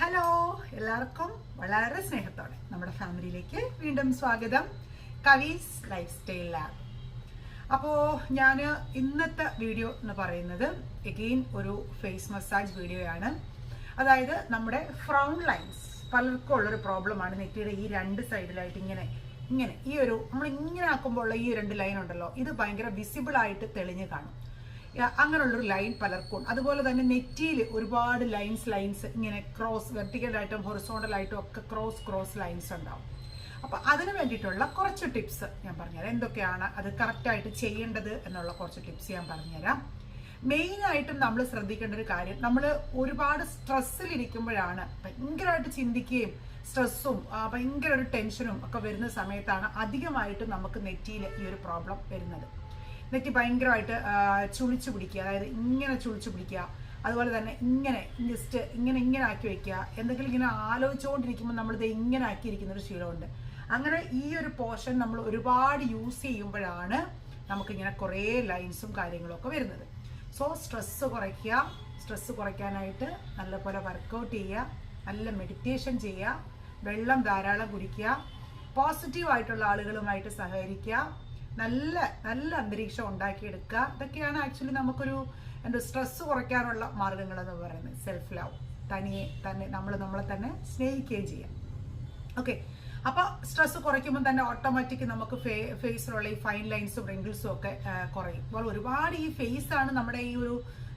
Hello എല്ലാവർക്കും വളരെ സ്നേഹത്തോടെ നമ്മുടെ ഫാമിലിയിലേക്ക് വീണ്ടും സ്വാഗതം. കവീസ് ലൈഫ് സ്റ്റൈൽ ലാബ് അപ്പോൾ ഞാൻ ഇന്നത്തെ വീഡിയോ എന്ന് പറയുന്നത് എഗെയിൻ ഒരു ഫേസ് മസാജ് വീഡിയോയാണ് അതായത് നമ്മുടെ ഫ്രൗൺ ലൈൻസ് പലർക്കും ഉള്ളൊരു പ്രോബ്ലമാണ് നെറ്റിയുടെ ഈ രണ്ട് സൈഡിലായിട്ട് ഇങ്ങനെ ഇങ്ങനെ ഈ ഒരു നമ്മൾ ഇങ്ങനെ ആക്കുമ്പോൾ ഉള്ള ഈ രണ്ട് ലൈൻ ഉണ്ടല്ലോ ഇത് ഭയങ്കര വിസിബിൾ ആയിട്ട് തെളിഞ്ഞ് കാണും. അങ്ങനെയുള്ളൊരു ലൈൻ പലർക്കും. അതുപോലെ തന്നെ നെറ്റിയിൽ ഒരുപാട് ലൈൻസ് ലൈൻസ് ഇങ്ങനെ ക്രോസ് വെർട്ടിക്കലായിട്ടും ഹൊറിസോണ്ടലായിട്ടും ഒക്കെ ക്രോസ് ക്രോസ് ലൈൻസ് ഉണ്ടാവും. അപ്പോൾ അതിന് വേണ്ടിയിട്ടുള്ള കുറച്ച് ടിപ്സ് ഞാൻ പറഞ്ഞുതരാം. എന്തൊക്കെയാണ് അത് കറക്റ്റായിട്ട് ചെയ്യേണ്ടത് എന്നുള്ള കുറച്ച് ടിപ്സ് ഞാൻ പറഞ്ഞുതരാം. മെയിൻ ആയിട്ടും നമ്മൾ ശ്രദ്ധിക്കേണ്ട ഒരു കാര്യം നമ്മൾ ഒരുപാട് സ്ട്രെസ്സിലിരിക്കുമ്പോഴാണ് ഭയങ്കരമായിട്ട് ചിന്തിക്കുകയും സ്ട്രെസ്സും ഭയങ്കര ഒരു ടെൻഷനും ഒക്കെ വരുന്ന സമയത്താണ് അധികമായിട്ട് നമുക്ക് നെറ്റിയിൽ ഈ ഒരു പ്രോബ്ലം വരുന്നത്. നെറ്റി ഭയങ്കരമായിട്ട് ചുളിച്ചു പിടിക്കുക അതായത് ഇങ്ങനെ ചുളിച്ചു പിടിക്കുക അതുപോലെ തന്നെ ഇങ്ങനെ ജസ്റ്റ് ഇങ്ങനെ ഇങ്ങനെ ആക്കി വെക്കുക. എന്തെങ്കിലും ഇങ്ങനെ ആലോചിച്ചുകൊണ്ടിരിക്കുമ്പോൾ നമ്മളിത് ഇങ്ങനെ ആക്കിയിരിക്കുന്ന ഒരു ശീലമുണ്ട്. അങ്ങനെ ഈ ഒരു പോർഷൻ നമ്മൾ ഒരുപാട് യൂസ് ചെയ്യുമ്പോഴാണ് നമുക്കിങ്ങനെ കുറേ ലൈൻസും കാര്യങ്ങളൊക്കെ വരുന്നത്. സോ സ്ട്രെസ്സ് കുറയ്ക്കുക. സ്ട്രെസ്സ് കുറയ്ക്കാനായിട്ട് നല്ലപോലെ വർക്കൗട്ട് ചെയ്യുക. നല്ല മെഡിറ്റേഷൻ ചെയ്യുക. വെള്ളം ധാരാളം കുടിക്കുക. പോസിറ്റീവായിട്ടുള്ള ആളുകളുമായിട്ട് സഹകരിക്കുക. നല്ല നല്ല അന്തരീക്ഷം ഉണ്ടാക്കിയെടുക്കുക. ഇതൊക്കെയാണ് ആക്ച്വലി നമുക്കൊരു എന്താ സ്ട്രെസ് കുറയ്ക്കാനുള്ള മാർഗങ്ങൾ എന്ന് പറയുന്നത്. സെൽഫ് ലവ് തനിയെ തന്നെ നമ്മൾ നമ്മളെ തന്നെ സ്നേഹിക്കുകയും ചെയ്യാം. ഓക്കെ അപ്പോൾ സ്ട്രെസ് കുറയ്ക്കുമ്പോൾ തന്നെ ഓട്ടോമാറ്റിക് നമുക്ക് ഫേ ഫേസിലുള്ള ഈ ഫൈൻ ലൈൻസും റിങ്കിൾസും ഒക്കെ കുറയും. അപ്പോൾ ഒരുപാട് ഈ ഫേസ് ആണ് നമ്മുടെ ഈ ഒരു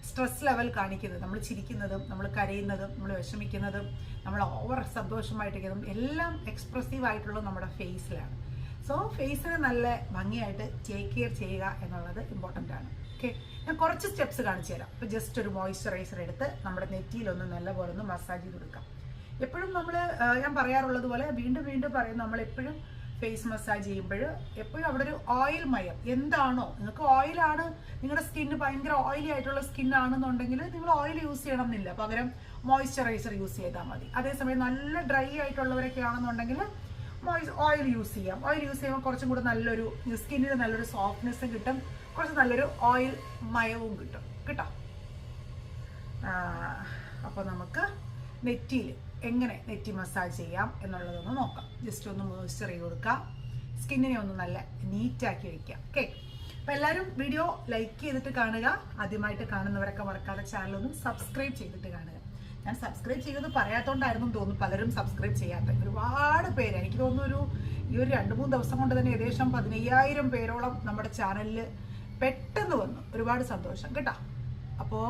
സ്ട്രെസ് ലെവൽ കാണിക്കുന്നത്. നമ്മൾ ചിരിക്കുന്നതും നമ്മൾ കരയുന്നതും നമ്മൾ വിഷമിക്കുന്നതും നമ്മൾ ഓവർ സന്തോഷമായിട്ടിരിക്കുന്നതും എല്ലാം എക്സ്പ്രസീവ് ആയിട്ടുള്ളത് നമ്മുടെ ഫേസിലാണ് സോ ഫേസിനെ നല്ല ഭംഗിയായിട്ട് ടേക്ക് കെയർ ചെയ്യുക എന്നുള്ളത് ഇമ്പോർട്ടന്റ് ആണ്. ഓക്കെ ഞാൻ കുറച്ച് സ്റ്റെപ്സ് കാണിച്ചു തരാം. ഇപ്പോൾ ജസ്റ്റ് ഒരു മോയ്സ്ചറൈസർ എടുത്ത് നമ്മുടെ നെറ്റിയിലൊന്ന് നല്ലപോലെ ഒന്ന് മസാജ് ചെയ്ത് കൊടുക്കാം. എപ്പോഴും നമ്മൾ ഞാൻ പറയാറുള്ളത് പോലെ വീണ്ടും വീണ്ടും പറയും നമ്മൾ എപ്പോഴും ഫേസ് മസാജ് ചെയ്യുമ്പോൾ എപ്പോഴും അവിടെ ഒരു ഓയിൽ മയം. എന്താണോ? നിങ്ങൾക്ക് ഓയിലാണ് നിങ്ങളുടെ സ്കിന്ന് ഭയങ്കര ഓയിലി ആയിട്ടുള്ള സ്കിൻ ആണെന്നുണ്ടെങ്കിൽ നിങ്ങൾ ഓയിൽ യൂസ് ചെയ്യണം എന്നില്ല. പകരം മോയ്സ്ചറൈസർ യൂസ് ചെയ്താൽ മതി. അതേസമയം നല്ല ഡ്രൈ ആയിട്ടുള്ളവരൊക്കെ ആണെന്നുണ്ടെങ്കിൽ ഓയിൽ യൂസ് ചെയ്യാം. ഓയിൽ യൂസ് ചെയ്യുമ്പോൾ കുറച്ചും കൂടെ നല്ലൊരു സ്കിന്നിന് നല്ലൊരു സോഫ്റ്റ്നെസ്സും കിട്ടും. കുറച്ച് നല്ലൊരു ഓയിൽ മയവും കിട്ടും. കേട്ടോ? അപ്പോൾ നമുക്ക് നെറ്റിയിൽ എങ്ങനെ നെറ്റി മസാജ് ചെയ്യാം എന്നുള്ളതൊന്ന് നോക്കാം. ജസ്റ്റ് ഒന്ന് മോയ്സ്ചർ ചെയ്ത് കൊടുക്കാം. സ്കിന്നിനെ ഒന്ന് നല്ല നീറ്റാക്കി വയ്ക്കാം. ഓക്കെ അപ്പോൾ എല്ലാവരും വീഡിയോ ലൈക്ക് ചെയ്തിട്ട് കാണുക. ആദ്യമായിട്ട് കാണുന്നവരൊക്കെ മറക്കാതെ ചാനൽ ഒന്ന് സബ്സ്ക്രൈബ് ചെയ്തിട്ട് കാണുക. ഞാൻ സബ്സ്ക്രൈബ് ചെയ്തത് പറയാത്തോണ്ടായിരുന്നു തോന്നുന്നു പലരും സബ്സ്ക്രൈബ് ചെയ്യാത്ത. ഒരുപാട് പേര് എനിക്ക് തോന്നുന്നു ഒരു ഈ ഒരു രണ്ട് മൂന്ന് ദിവസം കൊണ്ട് തന്നെ ഏകദേശം പതിനയ്യായിരം പേരോളം നമ്മുടെ ചാനലിൽ പെട്ടെന്ന് വന്നു. ഒരുപാട് സന്തോഷം കേട്ടോ? അപ്പോൾ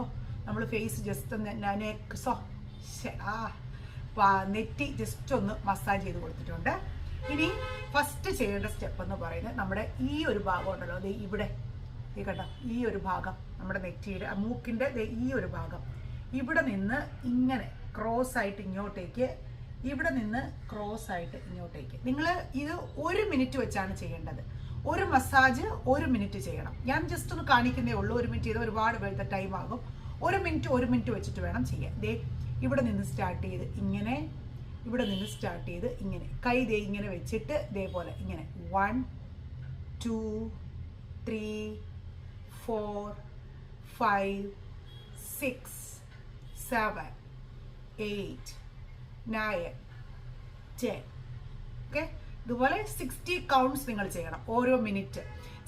നമ്മൾ ഫേസ് ജസ്റ്റ് ഒന്ന് സോ ആ നെറ്റി ജസ്റ്റ് ഒന്ന് മസാജ് ചെയ്ത് കൊടുത്തിട്ടുണ്ട്. ഇനി ഫസ്റ്റ് ചെയ്യേണ്ട സ്റ്റെപ്പ് എന്ന് പറയുന്നത് നമ്മുടെ ഈ ഒരു ഭാഗം ഉണ്ടല്ലോ. ഇവിടെ ഈ കേട്ടോ ഈ ഒരു ഭാഗം നമ്മുടെ നെറ്റിയുടെ മൂക്കിന്റെ ഈ ഒരു ഭാഗം. ഇവിടെ നിന്ന് ഇങ്ങനെ ക്രോസ് ആയിട്ട് ഇങ്ങോട്ടേക്ക് ഇവിടെ നിന്ന് ക്രോസ് ആയിട്ട് ഇങ്ങോട്ടേക്ക്. നിങ്ങൾ ഇത് ഒരു മിനിറ്റ് വെച്ചാണ് ചെയ്യേണ്ടത്. ഒരു മസാജ് ഒരു മിനിറ്റ് ചെയ്യണം. ഞാൻ ജസ്റ്റ് ഒന്ന് കാണിക്കുന്നേ ഉള്ളൂ. ഒരു മിനിറ്റ് ചെയ്ത് ഒരുപാട് വെളുത്ത ടൈം ആകും. ഒരു മിനിറ്റ് ഒരു മിനിറ്റ് വെച്ചിട്ട് വേണം ചെയ്യാൻ. ദേ ഇവിടെ നിന്ന് സ്റ്റാർട്ട് ചെയ്ത് ഇങ്ങനെ ഇവിടെ നിന്ന് സ്റ്റാർട്ട് ചെയ്ത് ഇങ്ങനെ. കൈ ദേ ഇങ്ങനെ വെച്ചിട്ട് ഇതേപോലെ ഇങ്ങനെ. One two three four five six seven eight, nine, ten okay ഇതുപോലെ സിക്സ്റ്റി കൗണ്ട്സ് നിങ്ങൾ ചെയ്യണം ഓരോ മിനിറ്റ്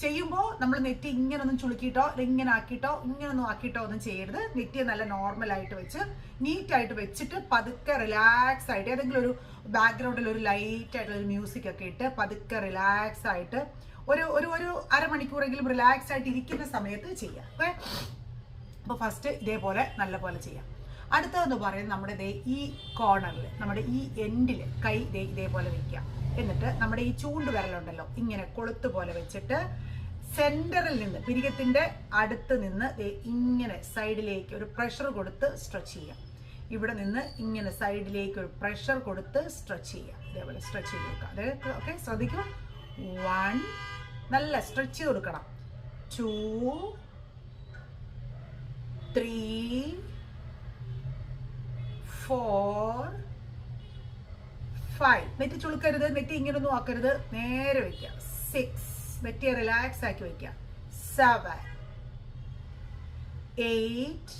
ചെയ്യുമ്പോൾ നമ്മൾ നെറ്റി ഇങ്ങനെ ഒന്നും ചുളുക്കിയിട്ടോ ഇങ്ങനെ ആക്കിയിട്ടോ ഇങ്ങനെ ഒന്നും ആക്കിയിട്ടോ ഒന്നും ചെയ്യരുത്. നെറ്റി നല്ല നോർമൽ ആയിട്ട് വെച്ച് നീറ്റ് ആയിട്ട് വെച്ചിട്ട് പതുക്കെ റിലാക്സ് ആയിട്ട് ഏതെങ്കിലും ഒരു ബാക്ക്ഗ്രൗണ്ടിൽ ഒരു ലൈറ്റ് ആയിട്ടുള്ള ഒരു മ്യൂസിക് ഒക്കെ ഇട്ട് പതുക്കെ റിലാക്സ് ആയിട്ട് ഒരു ഒരു ഒരു അരമണിക്കൂറെങ്കിലും റിലാക്സ് ആയിട്ട് ഇരിക്കുന്ന സമയത്ത് ചെയ്യാം. ഓക്കെ അപ്പോൾ ഫസ്റ്റ് ഇതേപോലെ നല്ല പോലെ ചെയ്യാം. അടുത്തതെന്ന് പറയുന്നത് നമ്മുടെ ദേ ഈ കോർണറിൽ നമ്മുടെ ഈ എൻഡിൽ കൈ ദേ ഇതേപോലെ വെക്കുക എന്നിട്ട് നമ്മുടെ ഈ ചൂണ്ട് വിരലുണ്ടല്ലോ ഇങ്ങനെ കൊളുത്ത് പോലെ വെച്ചിട്ട് സെന്ററിൽ നിന്ന് പിരികത്തിന്റെ അടുത്ത് നിന്ന് ഇങ്ങനെ സൈഡിലേക്ക് ഒരു പ്രഷർ കൊടുത്ത് സ്ട്രെച്ച് ചെയ്യാം ഇവിടെ നിന്ന് ഇങ്ങനെ സൈഡിലേക്ക് ഒരു പ്രഷർ കൊടുത്ത് സ്ട്രെച്ച് ചെയ്യാം ഇതേപോലെ സ്ട്രെച്ച് ചെയ്ത് കൊടുക്കുക. അത് ഓക്കെ ശ്രദ്ധിക്കുക വൺ നല്ല സ്ട്രെച്ച് ചെയ്ത് കൊടുക്കണം. ടു ത്രീ ഫൈവ് നെറ്റി ചുളുക്കരുത് നെറ്റി ഇങ്ങനൊന്നും ആക്കരുത്. നേരെ വെക്കുക. സിക്സ് നെറ്റിയെ റിലാക്സ് ആക്കി വെക്കുക. Seven eight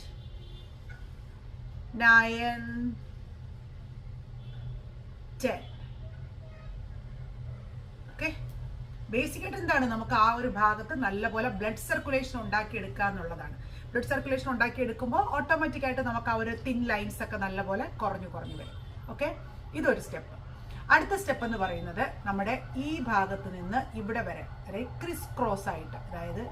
nine ten okay ബേസിക്കായിട്ട് എന്താണ്? നമുക്ക് ആ ഒരു ഭാഗത്ത് നല്ലപോലെ ബ്ലഡ് സർക്കുലേഷൻ ഉണ്ടാക്കിയെടുക്കുക എന്നുള്ളതാണ് ബ്ലഡ് സർക്കുലേഷൻ ഉണ്ടാക്കിയെടുക്കുമ്പോൾ ഓട്ടോമാറ്റിക് ആയിട്ട് നമുക്ക് ആ ഒരു തിൻ ലൈൻസ് ഒക്കെ നല്ലപോലെ കുറഞ്ഞു കുറഞ്ഞു വരും. ഓക്കെ ഇതൊരു സ്റ്റെപ്പ് അടുത്ത സ്റ്റെപ്പ് എന്ന് പറയുന്നത് നമ്മുടെ ഈ ഭാഗത്ത് നിന്ന് ഇവിടെ വരെ അതായത് ക്രിസ് ക്രോസ് ആയിട്ട് അതായത്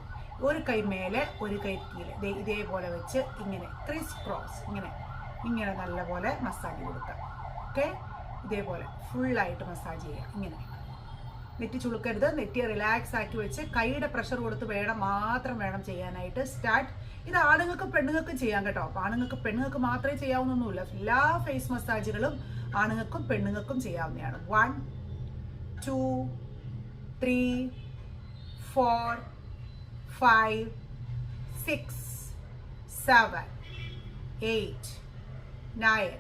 ഒരു കൈ മേലെ ഒരു കൈ കീഴെ ദേ ഇതേപോലെ വെച്ച് ഇങ്ങനെ ക്രിസ് ക്രോസ് ഇങ്ങനെ ഇങ്ങനെ നല്ലപോലെ മസാജ് കൊടുക്കുക. ഓക്കെ ഇതേപോലെ ഫുള്ളായിട്ട് മസാജ് ചെയ്യുക. ഇങ്ങനെ. നെറ്റി ചുളുക്കരുത് നെറ്റി റിലാക്സ് ആക്കി വെച്ച് കൈയുടെ പ്രഷർ കൊടുത്ത് വേണം മാത്രം വേണം ചെയ്യാനായിട്ട് സ്റ്റാർട്ട് ഇത് ആണുങ്ങൾക്കും പെണ്ണുങ്ങൾക്കും ചെയ്യാം കേട്ടോ. അപ്പൊ ആണുങ്ങൾക്ക് പെണ്ണുങ്ങൾക്ക് മാത്രമേ ചെയ്യാവുന്നൊന്നുമില്ല. എല്ലാ ഫേസ് മസാജുകളും ആണുങ്ങൾക്കും പെണ്ണുങ്ങൾക്കും ചെയ്യാവുന്നതാണ്. One two three four five six seven eight nine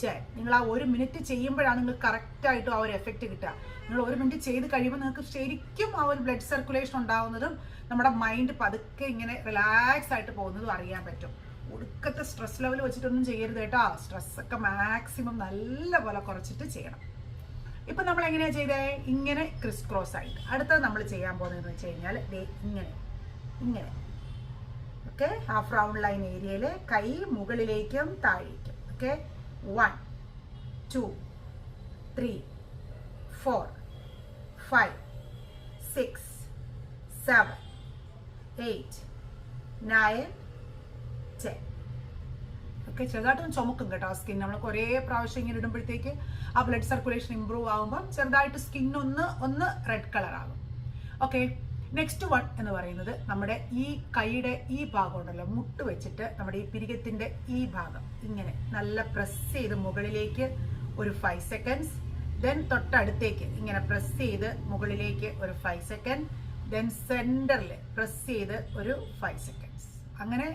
ten നിങ്ങൾ ആ ഒരു മിനിറ്റ് ചെയ്യുമ്പോഴാണ് നിങ്ങൾ കറക്റ്റായിട്ടും ആ ഒരു എഫക്റ്റ് കിട്ടുക. നിങ്ങൾ ഒരു മിനിറ്റ് ചെയ്ത് കഴിയുമ്പോൾ നിങ്ങൾക്ക് ശരിക്കും ആ ഒരു ബ്ലഡ് സർക്കുലേഷൻ ഉണ്ടാവുന്നതും നമ്മുടെ മൈൻഡ് പതുക്കെ ഇങ്ങനെ റിലാക്സ് ആയിട്ട് പോകുന്നതും അറിയാൻ പറ്റും. ഒടുക്കത്തെ സ്ട്രെസ് ലെവൽ വെച്ചിട്ടൊന്നും ചെയ്യരുത് കേട്ടോ. സ്ട്രെസ്സൊക്കെ മാക്സിമം നല്ലപോലെ കുറച്ചിട്ട് ചെയ്യണം. ഇപ്പൊ നമ്മൾ എങ്ങനെയാ ചെയ്തേ? ഇങ്ങനെ ക്രിസ് ക്രോസ് ആയിട്ട്. അടുത്തത് നമ്മൾ ചെയ്യാൻ പോകുന്നതെന്ന് വെച്ച് കഴിഞ്ഞാൽ ഇങ്ങനെ. ഇങ്ങനെ. ഓക്കെ ഹാഫ് റൗണ്ട് ലൈൻ ഏരിയയിൽ കൈ മുകളിലേക്കും താഴേക്കും. Okay one two three four five six seven eight nine ten ഒക്കെ ചെറുതായിട്ടൊന്ന് ചുമക്കും കേട്ടോ സ്കിൻ നമ്മൾ ഒരേ പ്രാവശ്യം ഇങ്ങനെ ഇടുമ്പോഴത്തേക്ക് ആ ബ്ലഡ് സർക്കുലേഷൻ ഇമ്പ്രൂവ് ആകുമ്പം ചെറുതായിട്ട് സ്കിൻ ഒന്ന് ഒന്ന് റെഡ് കളർ ആകും. ഓക്കെ നെക്സ്റ്റ് വൺ എന്ന് പറയുന്നത് നമ്മുടെ ഈ കൈയുടെ ഈ ഭാഗം ഉണ്ടല്ലോ മുട്ട് വെച്ചിട്ട് നമ്മുടെ ഈ പിരികത്തിന്റെ ഈ ഭാഗം. ഇങ്ങനെ നല്ല പ്രസ് ചെയ്ത് മുകളിലേക്ക് ഒരു ഫൈവ് സെക്കൻഡ്സ് ദെൻ തൊട്ടടുത്തേക്ക് ഇങ്ങനെ പ്രസ് ചെയ്ത് മുകളിലേക്ക് ഒരു ഫൈവ് സെക്കൻഡ് ദെൻ സെന്ററിൽ പ്രസ് ചെയ്ത് ഒരു ഫൈവ് സെക്കൻഡ്സ് അങ്ങനെ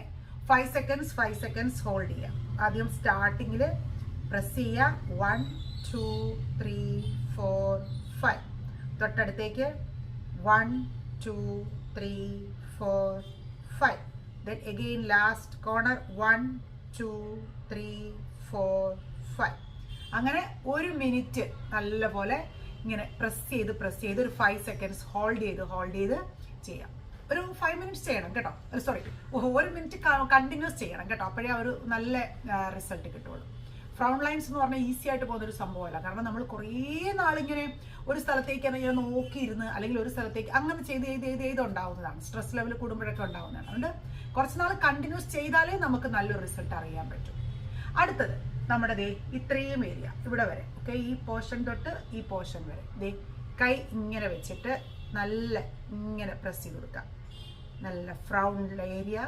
five seconds five seconds hold ചെയ്യാം. ആദ്യം സ്റ്റാർട്ടിങ്ങിൽ പ്രസ് ചെയ്യുക one two three four five തൊട്ടടുത്തേക്ക് one two three four five then again last corner one two three four five അങ്ങനെ ഒരു മിനിറ്റ് നല്ലപോലെ ഇങ്ങനെ പ്രസ് ചെയ്ത് പ്രസ് ചെയ്ത് ഒരു ഫൈവ് സെക്കൻഡ്സ് ഹോൾഡ് ചെയ്ത് ഹോൾഡ് ചെയ്ത് ചെയ്യാം. ഒരു ഫൈവ് മിനിറ്റ്സ് ചെയ്യണം കേട്ടോ. സോറി ഒരു മിനിറ്റ് കണ്ടിന്യൂസ് ചെയ്യണം കേട്ടോ. അപ്പോഴേ ഒരു നല്ല റിസൾട്ട് കിട്ടുള്ളൂ. ഫ്രൗൺ ലൈൻസ് എന്ന് പറഞ്ഞാൽ ഈസി ആയിട്ട് പോകുന്ന ഒരു സംഭവമല്ല. കാരണം നമ്മൾ കുറേ നാളിങ്ങനെ ഒരു സ്ഥലത്തേക്ക് ഇങ്ങനെ നോക്കിയിരുന്ന് അല്ലെങ്കിൽ ഒരു സ്ഥലത്തേക്ക് അങ്ങനെ ചെയ്ത് ചെയ്ത് ചെയ്ത് ചെയ്ത് ഉണ്ടാവുന്നതാണ്. സ്ട്രെസ് ലെവൽ കൂടുമ്പോഴൊക്കെ ഉണ്ടാവുന്നതാണ്. അതുകൊണ്ട് കുറച്ച് നാൾ കണ്ടിന്യൂസ് ചെയ്താലേ നമുക്ക് നല്ലൊരു റിസൾട്ട് അറിയാൻ പറ്റും. അടുത്തത് നമ്മുടെ ദേ ഇത്രയും ഏരിയ ഇവിടെ വരെ. ഓക്കെ ഈ പോർഷൻ തൊട്ട് ഈ പോർഷൻ വരെ. ദേ കൈ ഇങ്ങനെ വെച്ചിട്ട് നല്ല ഇങ്ങനെ പ്രസ് ചെയ്ത് കൊടുക്കാം നല്ല ഫ്രൗണ്ട് ഏരിയ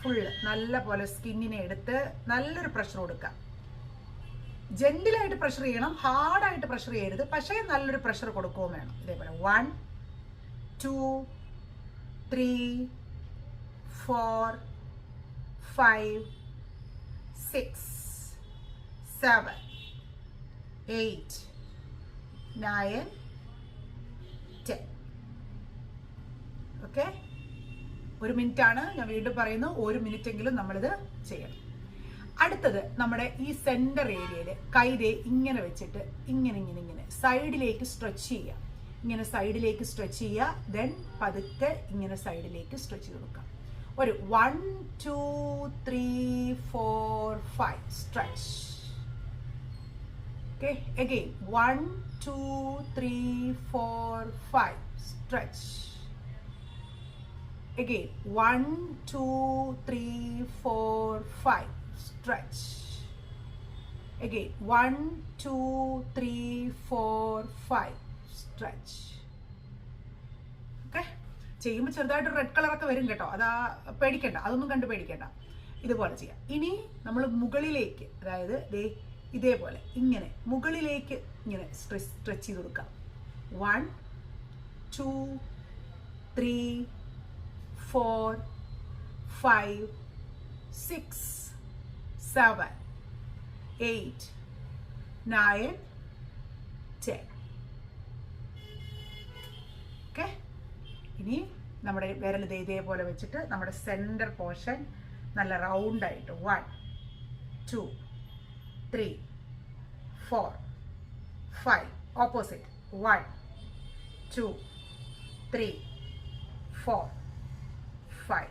ഫുള്ള് നല്ല പോലെ സ്കിന്നിനെ എടുത്ത് നല്ലൊരു പ്രഷർ കൊടുക്കുക. ജെന്റിലായിട്ട് പ്രഷർ ചെയ്യണം ഹാർഡായിട്ട് പ്രഷർ ചെയ്യരുത്. പക്ഷേ നല്ലൊരു പ്രഷർ കൊടുക്കുകയും വേണം. ഇതേപോലെ one two three four five six seven eight, nine, ten. Okay ഒരു മിനിറ്റ് ആണ് ഞാൻ വീണ്ടും പറയുന്നു. ഒരു മിനിറ്റ് എങ്കിലും നമ്മളിത് ചെയ്യണം. അടുത്തത് നമ്മുടെ ഈ സെന്റർ ഏരിയയിൽ കൈതേ ഇങ്ങനെ വെച്ചിട്ട് ഇങ്ങനെ ഇങ്ങനെ ഇങ്ങനെ സൈഡിലേക്ക് സ്ട്രെച്ച് ചെയ്യുക. ഇങ്ങനെ സൈഡിലേക്ക് സ്ട്രെച്ച് ചെയ്യുക. ദെൻ പതുക്കെ ഇങ്ങനെ സൈഡിലേക്ക് സ്ട്രെച്ച് ചെയ്ത് കൊടുക്കാം ഒരു one two three four five stretch okay again, one two three four five Stretch. again one two three four five. Stretch. Again one two three four five. Stretch. Okay. ചെയ്യുമ്പോൾ ചെറുതായിട്ട് red കളറൊക്കെ വരും കേട്ടോ. അതാ പേടിക്കണ്ട. അതൊന്നും കണ്ട് പേടിക്കണ്ട. ഇതുപോലെ ചെയ്യാം. ഇനി നമ്മൾ മുകളിലേക്ക് അതായത് ഇതേപോലെ. ഇങ്ങനെ മുകളിലേക്ക് ഇങ്ങനെ സ്ട്രെച്ച് സ്ട്രെച്ച് ചെയ്ത് കൊടുക്കാം. One two three four five six seven eight nine ten okay ഇനി നമ്മുടെ വിരൽ ദേ ഇതേപോലെ വെച്ചിട്ട് നമ്മുടെ സെന്റർ പോർഷൻ നല്ല റൗണ്ടായിട്ട് one two three four five Opposite. One two three four five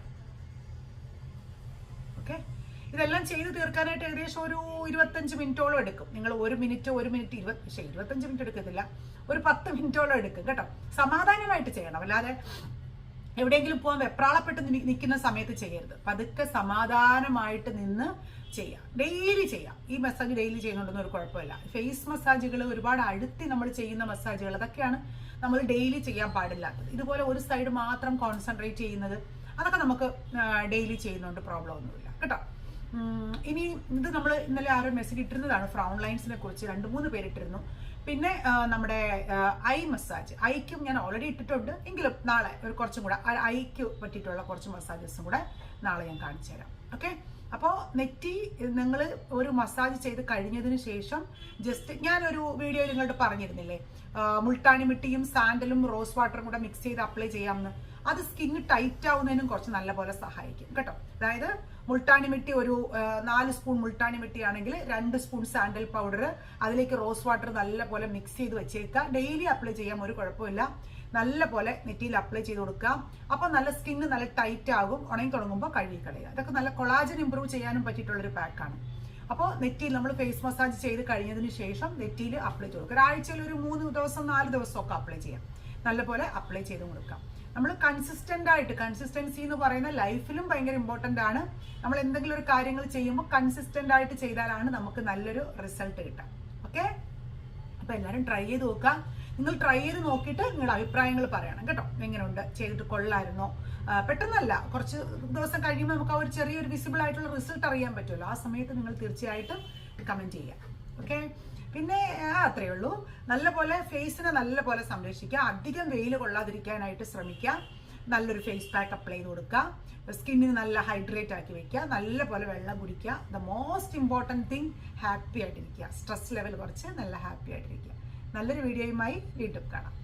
okay ഇതെല്ലാം ചെയ്ത് തീർക്കാനായിട്ട് ഏകദേശം ഒരു ഇരുപത്തഞ്ച് മിനിറ്റോളം എടുക്കും. നിങ്ങൾ ഒരു മിനിറ്റ് ഒരു മിനിറ്റ് ഇരുപത് പക്ഷേ ഇരുപത്തഞ്ച് മിനിറ്റ് എടുക്കത്തില്ല. ഒരു പത്ത് മിനിറ്റോളം എടുക്കും. കേട്ടോ? സമാധാനമായിട്ട് ചെയ്യണം. അല്ലാതെ എവിടെയെങ്കിലും പോകാൻ വെപ്രാളപ്പെട്ട് നിൽക്കുന്ന സമയത്ത് ചെയ്യരുത്. പതുക്കെ സമാധാനമായിട്ട് നിന്ന് ചെയ്യാം. ഡെയിലി ചെയ്യാം. ഈ മസാജ് ഡെയിലി ചെയ്യുന്നുണ്ടെന്ന് ഒരു കുഴപ്പമില്ല. ഫേസ് മസാജുകൾ ഒരുപാട് അഴുത്തി നമ്മൾ ചെയ്യുന്ന മസാജുകൾ അതൊക്കെയാണ് നമ്മൾ ഡെയിലി ചെയ്യാൻ പാടില്ലാത്തത്. ഇതുപോലെ ഒരു സൈഡ് മാത്രം കോൺസെൻട്രേറ്റ് ചെയ്യുന്നത് അതൊക്കെ നമുക്ക് ഡെയിലി ചെയ്യുന്നതുകൊണ്ട് പ്രോബ്ലം ഒന്നുമില്ല. കേട്ടോ? ഇനി ഇത് നമ്മൾ ഇന്നലെ ആരോ മെസ്സേജ് ഇട്ടിരുന്നതാണ് ഫ്രൗൺ ലൈൻസിനെ കുറിച്ച് രണ്ട് മൂന്ന് പേരിട്ടിരുന്നു. പിന്നെ നമ്മുടെ ഐ മസാജ് ഐക്കും ഞാൻ ഓൾറെഡി ഇട്ടിട്ടുണ്ട്. എങ്കിലും നാളെ ഒരു കുറച്ചും കൂടെ ഐക്ക് പറ്റിയിട്ടുള്ള കുറച്ച് മസാജസും കൂടെ നാളെ ഞാൻ കാണിച്ചു തരാം. ഓക്കെ അപ്പോൾ നെറ്റി നിങ്ങൾ ഒരു മസാജ് ചെയ്ത് കഴിഞ്ഞതിന് ശേഷം ജസ്റ്റ് ഞാനൊരു വീഡിയോ നിങ്ങളോട് പറഞ്ഞിരുന്നില്ലേ? മുൾട്ടാണി മിട്ടിയും സാൻഡലും റോസ് വാട്ടറും കൂടെ മിക്സ് ചെയ്ത് അപ്ലൈ ചെയ്യാമെന്ന്. അത് സ്കിന്ന് ടൈറ്റ് ആവുന്നതിനും കുറച്ച് നല്ലപോലെ സഹായിക്കും. കേട്ടോ? അതായത് മുൾട്ടാണി മിട്ടി ഒരു നാല് സ്പൂൺ മുൾട്ടാണി മിട്ടി ആണെങ്കിൽ രണ്ട് സ്പൂൺ സാൻഡൽ പൗഡർ അതിലേക്ക് റോസ് വാട്ടർ നല്ലപോലെ മിക്സ് ചെയ്ത് വെച്ചേക്കുക. ഡെയിലി അപ്ലൈ ചെയ്യാം ഒരു കുഴപ്പമില്ല. നല്ലപോലെ നെറ്റിയിൽ അപ്ലൈ ചെയ്ത് കൊടുക്കുക. അപ്പോൾ നല്ല സ്കിന്ന് നല്ല ടൈറ്റ് ആകും. ഉണങ്ങി തുടങ്ങുമ്പോൾ കഴുകി കളയുക. ഇതൊക്കെ നല്ല കൊളാജൻ ഇമ്പ്രൂവ് ചെയ്യാനും പറ്റിയിട്ടുള്ളൊരു പാക്കാണ്. അപ്പോൾ നെറ്റിയിൽ നമ്മൾ ഫേസ് മസാജ് ചെയ്ത് കഴിഞ്ഞതിന് ശേഷം നെറ്റിയിൽ അപ്ലൈ ചെയ്ത് കൊടുക്കുക. ഒരാഴ്ചയിൽ ഒരു മൂന്ന് ദിവസം നാല് ദിവസമൊക്കെ അപ്ലൈ ചെയ്യാം. നല്ലപോലെ അപ്ലൈ ചെയ്ത് കൊടുക്കാം. നമ്മൾ കൺസിസ്റ്റന്റ് ആയിട്ട് കൺസിസ്റ്റൻസി എന്ന് പറയുന്ന ലൈഫിലും ഭയങ്കര ഇമ്പോർട്ടന്റ് ആണ്. നമ്മൾ എന്തെങ്കിലും ഒരു കാര്യങ്ങൾ ചെയ്യുമ്പോൾ കൺസിസ്റ്റന്റ് ആയിട്ട് ചെയ്താലാണ് നമുക്ക് നല്ലൊരു റിസൾട്ട് കിട്ടുക. ഓക്കെ അപ്പൊ എല്ലാവരും ട്രൈ ചെയ്ത് നോക്കുക. നിങ്ങൾ ട്രൈ ചെയ്ത് നോക്കിയിട്ട് നിങ്ങളുടെ അഭിപ്രായങ്ങൾ പറയണം കേട്ടോ. എങ്ങനെയുണ്ട്? ചെയ്തിട്ട് കൊള്ളായിരുന്നോ? പെട്ടെന്നല്ല. കുറച്ച് ദിവസം കഴിയുമ്പോൾ നമുക്ക് ആ ഒരു ചെറിയൊരു വിസിബിൾ ആയിട്ടുള്ള റിസൾട്ട് അറിയാൻ പറ്റുമല്ലോ. ആ സമയത്ത് നിങ്ങൾ തീർച്ചയായിട്ടും കമന്റ് ചെയ്യാം ഓക്കെ? പിന്നെ അത്രയേ ഉള്ളൂ. നല്ലപോലെ ഫേസിനെ നല്ലപോലെ സംരക്ഷിക്കുക. അധികം വെയിൽ കൊള്ളാതിരിക്കാനായിട്ട് ശ്രമിക്കുക. നല്ലൊരു ഫേസ് പാക്ക് അപ്ലൈ ചെയ്ത് കൊടുക്കുക. സ്കിന്നിന് നല്ല ഹൈഡ്രേറ്റ് ആക്കി വെക്കുക. നല്ലപോലെ വെള്ളം കുടിക്കുക. The most important thing happy ആയിട്ടിരിക്കുക. സ്ട്രെസ് ലെവൽ കുറച്ച് നല്ല ഹാപ്പി ആയിട്ടിരിക്കുക. നല്ലൊരു വീഡിയോയുമായി വീണ്ടും കാണാം.